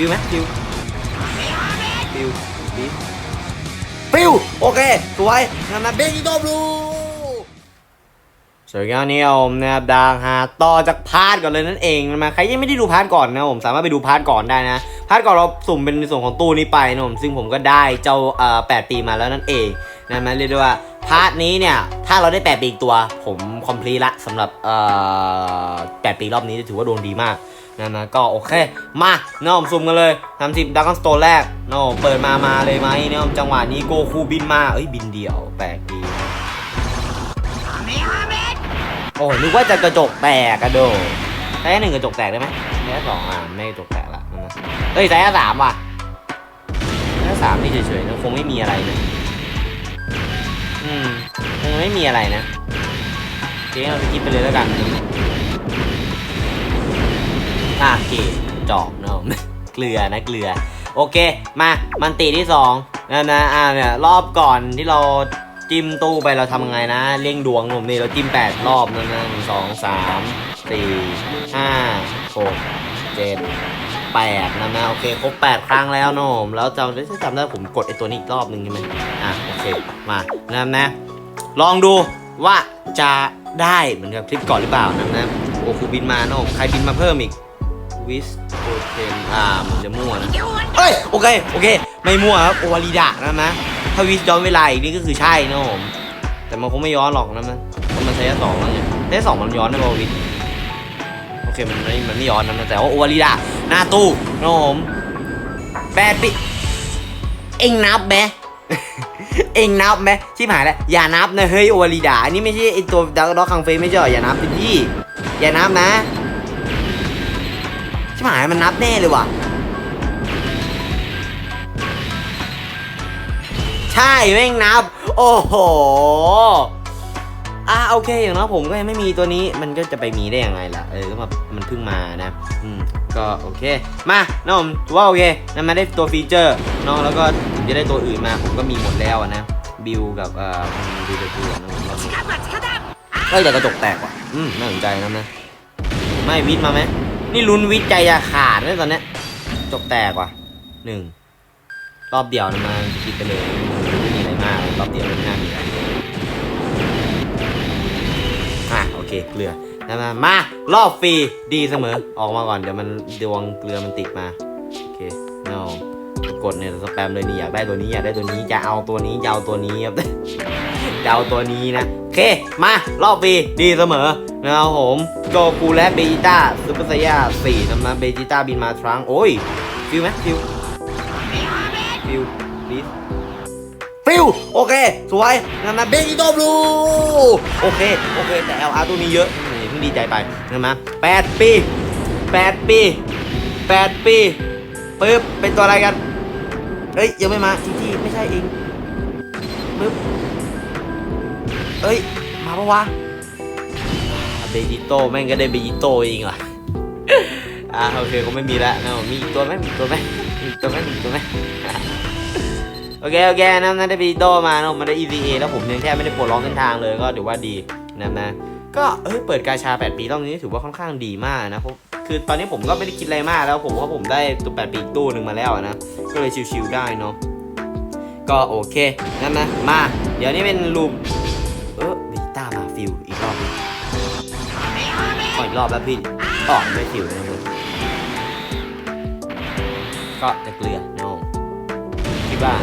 ฟิวไหมฟิวฟิวฟิวฟิวโอเคสวยงั้นนะเบจิโตบลูสวยงามนี่ผมนะครับดังฮะต่อจากพาร์ทก่อนเลยนั่นเองนะใครยังไม่ได้ดูพาร์ทก่อนนะผมสามารถไปดูพาร์ทก่อนได้นะพาร์ทก่อนเราสุ่มเป็นในส่วนของตู้นี้ไปนะผมซึ่งผมก็ได้เจ้าเอ่อแปดปีมาแล้วนั่นเองนะมันเรียกได้ว่าพาร์ทนี้เนี่ยถ้าเราได้แปดปีอีกตัว ผมคอมพลีละสำหรับเอ่อแปดปีรอบนี้ถือว่าดวงดีมาก นะนะก็โอเค มาน้องซุ่มกันเลยทำทีมดักกอนสโตนแรกน้องเปิดมามาเลยไหมน้องจังหวะนี้โกคูบินมา เอ้ยบินเดี่ยวแปลกดีโอ้ยนึกว่าจะกระจกแตกกระโดดไซส์หนึ่งกระจกแตกได้ไหมไซส์สองอะไม่กระจกแตกละนั่นนะเฮ้ยไซส์สามว่ะไซส์สามนี่เฉยๆนะคงไม่มีอะไรนะอืมคงไม่มีอะไรนะเจ๊เราไปคิดไปเลยแล้วกัน อะโอเคจอบเนาะเกลือนะเกลือ โอเค มามันตีที่สองนะนะอ่าเนี่ยรอบก่อนที่เราจิ้มตู้ไปเราทำยังไงนะเร่งดวงหนุ่มนี่เราจิ้มแปดรอบนะนะหนึ่งสองสามสี่ห้าหกเจ็ดแปดนะนะโอเคครบแปดครั้งแล้วนะผมแล้วจำได้จำได้ผมกดไอตัวนี้อีกรอบหนึ่งใช่ไหมอะโอเคมานะนะ ลองดูว่าจะได้เหมือนกับคลิปก่อนหรือเปล่านะนะโอ้คูบินมาเนอะใครบินมาเพิ่มอีก วิสโอเทนอ่ามันจะมั่วนะเอ้ยโอเคโอเค ไม่มั่วครับโอวาริดะนะนะถ้าวิสย้อนเวลาอีกนี่ก็คือใช่นะผมแต่มันคงไม่ย้อนหรอกนะมันเพราะมันใช้สองแล้วไงใช้สองมันย้อนได้ป่าววิสโอเคมันไม่มันไม่ย้อนนะแต่ว่าโอวาริดะหน้าตู้นะผมแปดปีเอ็งนับไหมเอ็งนับไหมชิบหายแล้วอย่านับนะเฮ้ยโอวาริดะอันนี้ไม่ใช่ไอตัวดักด็อกคังเฟไม่ใช่เหรออย่านับเป็นยี่อย่านับนะ ชิบหายมันนับแน่เลยว่ะ ใช่แม่งนับ โอ้โหอะโอเคอย่างน้อยผมก็ยังไม่มีตัวนี้มันก็จะไปมีได้ยังไงล่ะ เออก็มามันเพิ่งมานะอืมก็โอเค มาน้องผมถือว่าโอเคนั่นมาได้ตัวฟีเจอร์น้องแล้วก็ถึงจะได้ตัวอื่นมาผมก็มีหมดแล้วอะนะบิวกับเอ่อบิวกับตัวนะผมก็เอ้ยแต่กระจกแตกว่ะอืมน่าสนใจนะนะไม่วิทย์มาไหม นี่ลุ้นวิทย์ใจะขาดเลยตอนเนี้ยจบแตกว่ะหนึ่งรอบเดียวนะมาคิดไปเลยไม่มีอะไรมากรอบเดียวไม่น่ามีอะไรอะโอเคเกลือนะมามารอบฟรีดีเสมอออกมาก่อนเดี๋ยวมันดวงเกลือมันติดมาโอเคเนากดเนี่ยสแปมเลยนี่อยากได้ตัวนี้อยากได้ตัวนี้จะเอาตัวนี้จะเอาตัวนี้ครับจะเอาตัวนี้นะ เค มารอบปีดีเสมอนะครับผมโกคูและเบจิต้าซูเปอร์ไซย่าสี่นะมาเบจิต้าบินมาทรังโอ้ย ฟิวไหมฟิว ฟิวลิสฟิวโอเค สวยนะมาเบจิโตบลูโอเค โอเค แต่ LR ตัวนี้เยอะนี่เพิ่งดีใจไปนะมาแปดปีแปดปีแปดปีปึ๊บเป็นตัวอะไรกัน เฮ้ย ยังไม่มาจีจีไม่ใช่เองปึ๊บ เอ้ย มาปะวะเบจิโต้แม่งก็ได้เบจิโต้เองว่ะอ่าโอเคก็ไม่มีแล้วนะมีตัวไหมมีตัวไหมมีตัวไหมมีตัวไหมโอเคโอเคนะนะได้เบจิโต้มานะมาได้ EVA แล้วผมยังแค่ไม่ได้ปลดล็อกเส้นทางเลยก็ถือว่าดีนะนะก็เอ้ยเปิดกาชา 8 ปีรอบนี้ถือว่าค่อนข้างดีมากนะเพราะคือตอนนี้ผมก็ไม่ได้คิดอะไรมากแล้วผมว่าผมได้ตัว 8 ปีอีตู้หนึ่งมาแล้วนะก็เลยชิวๆได้เนาะก็โอเคนั่นนะมา เดี๋ยวนี้เป็นรูป รอบแล้วพี่อ๋อไม่ฟิวนะครับก็จะเกลือโน่คิดว่า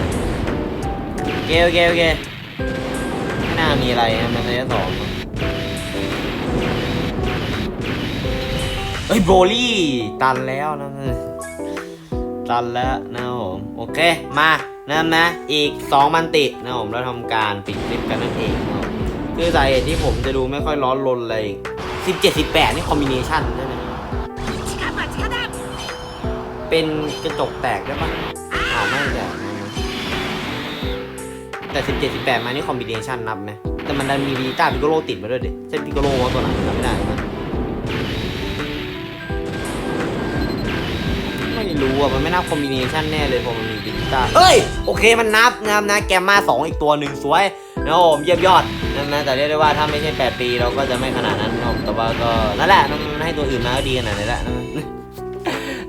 เคโอเคโอเคไม่น่ามีอะไรนะมันระยะสองเฮ้ยโบลี่ ตันแล้วนะตันแล้วนะผมโอเคมานั่นนะอีก 2 มันตินะผมเราทำการปิดคลิปกันนั่นเอง คือสาเหตุที่ผมจะดูไม่ค่อยร้อนรนเลย 17 18นี่คอมบิเนชันใช่ไหมเป็นกระจกแตกได้ปะอ้าวไม่แตกนะแต่17 18มานี่คอมบิเนชันนับไหมแต่มันดันมีวีต้าพิโกโลติดมาด้วยดิใช่พิโกโลวะตัวไหนจำไม่ได้นะไม่รู้อะ มันไม่นับคอมบิเนชันแน่เลยเพราะมันมีวีต้าเอ้ย โอเคมันนับนะครับนะแกมมาสองอีกตัวหนึ่งสวย นะผมเยี่ยมยอดนั่นนะแต่เรียกได้ว่าถ้าไม่ใช่ 8 ปีเราก็จะไม่ขนาดนั้นนะครับแต่ว่าก็นั่นแหละมันให้ตัวอื่นมาก็ดีขนาดนี้แหละ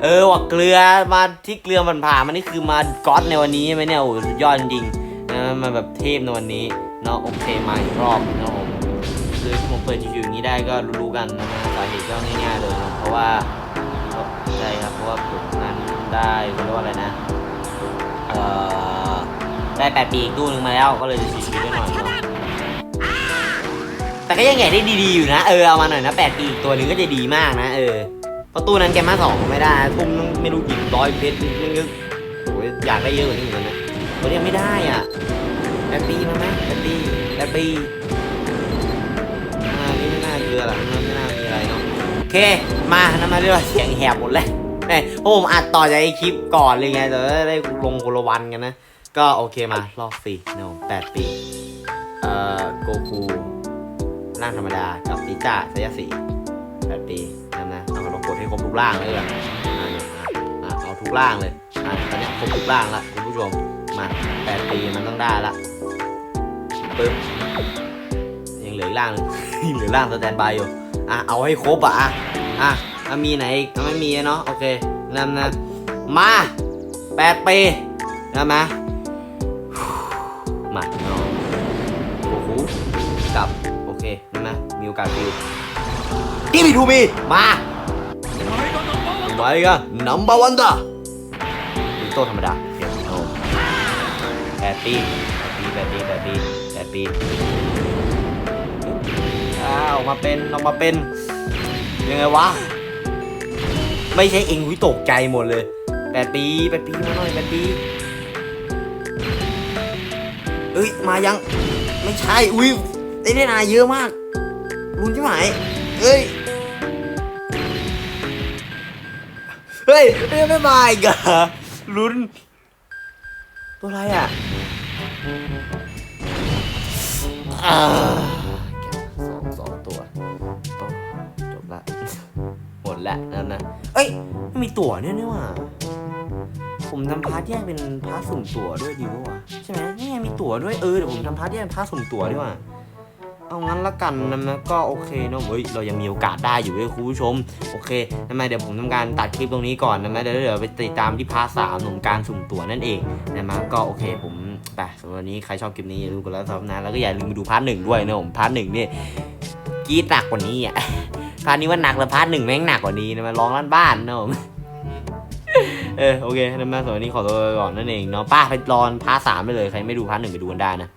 เออว่ะเกลือมาที่เกลือมันผ่ามานี่คือมาก๊อตในวันนี้ใช่ไหมเนี่ยโอ้ยอดจริงนะมาแบบเทพในวันนี้เนาะโอเคมาอีกรอบนะผมคือที่ผมเปิดชิวๆอย่างนี้ได้ก็รู้กันนะสาเหตุก็ง่ายๆเลยนะเพราะว่าใช่ครับเพราะว่าผมนั้นได้เขาเรียกว่าอะไรนะเอ่อ ได้แปดปีอีกตู้หนึ่งมาแล้วก็เลยจะชิวๆได้หน่อยแต่ก็ยังใหญ่ได้ดีๆอยู่นะเออเอามาหน่อยนะแปดปีอีกตัวหนึ่งก็จะดีมากนะเออประตูนั้นแกมาสองไม่ได้ทุ่มนึงไม่รู้กี่ร้อยเพชรนึงนึงโอ้ยอยากได้เยอะกว่านี้เหมือนกันนะตัวนี้ยังไม่ได้อะแบตตี้มาไหมแบตตี้แบตตี้อ่านี่ไม่น่าเกลือหรอกไม่น่ามีอะไรเนาะโอเคมาน้ำมาเรียกว่าเสียงแหบหมดเลยเอ้ยเพราะผมอัดต่อจากไอคลิปก่อนเลยไงแต่ว่าได้ลงคนละวันกันนะ ก็โอเคมารอบฟรีเนาะแปดปี เอ่อโกคูร่างธรรมดากับนิจ้าสายสีแปดปีนั่นนะเอามากดให้ครบทุกร่างเลยอ่าเนี่ยอะเอาทุกร่างเลยอะตอนนี้ครบทุกร่างละคุณผู้ชมมาแปดปีมันต้องได้ละปึ๊บยังเหลือร่างยังเหลือร่างสแตนบายอยู่อะเอาให้ครบอะอะอะมีไหนอีกไม่มีเนาะโอเคนั่นนะมาแปดปีนะมา มาเนาะโอ้โหกลับ โอเคนั่นนะมีโอกาสฟิวที่มีทูมี มาไว้กันนัมเบอร์วันด้าดูโต้ธรรมดาเดี๋ยวโอ้แปดปีแปดปีแปดปีแปดปีแปดปีอ้าวออกมาเป็นออกมาเป็น ยังไงวะ ไม่ใช่เองหุยตกใจหมดเลยแปดปีแปดปีมาหน่อยแปดปี เอ้ยมายัง ไม่ใช่อุ้ยได้ได้นาเยอะมากรุนใช่ไหมเอ้ยเฮ้ยไม่ไม่มาอีกเหรอะลุ้น ตัวอะไรอะอ่าสองสองตัวจบละหมดละนั่นนะเอ้ยไม่มีตั๋วเนี่ยนี่ว่า ผมทำพาร์ทแยกเป็นพาร์ทสุ่มตั๋วด้วยดีวะวะใช่ไหมนี่ไงมีตั๋วด้วยเออเดี๋ยวผมทำพาร์ทแยกเป็นพาร์ทสุ่มตั๋วดีกว่าเอางั้นละกันนะก็โอเคเนอะเฮ้ยเรายังมีโอกาสได้อยู่เว้ยคุณผู้ชม โอเคทำไมเดี๋ยวผมทำการตัดคลิปตรงนี้ก่อนนะมเดี๋ยวเดี๋ยวไปติดตามที่พาร์ทสามของการสุ่มตั๋วนั่นเองนะมะก็โอเคผมไปสำหรับวันนี้ใครชอบคลิปนี้อย่าลืมกดไลค์ซับนะแล้วก็อย่าลืมไปดูพาร์ทหนึ่งด้วยนะผมพาร์ทหนึ่งนี่กีดหนักกว่านี้อะพาร์ทนี้ว่าหนักแล้วพาร์ทหนึ่งแม่งหนักกว่านี้นะมาร้องลั่นบ้านนะผม เออโอเคนั่นมาสำหรับวันนี้ขอตัวไปก่อนนั่นเองเนาะป้าไปรอนพาร์ทสามไปเลยใครไม่ดูพาร์ทหนึ่งไปดูกันได้นะ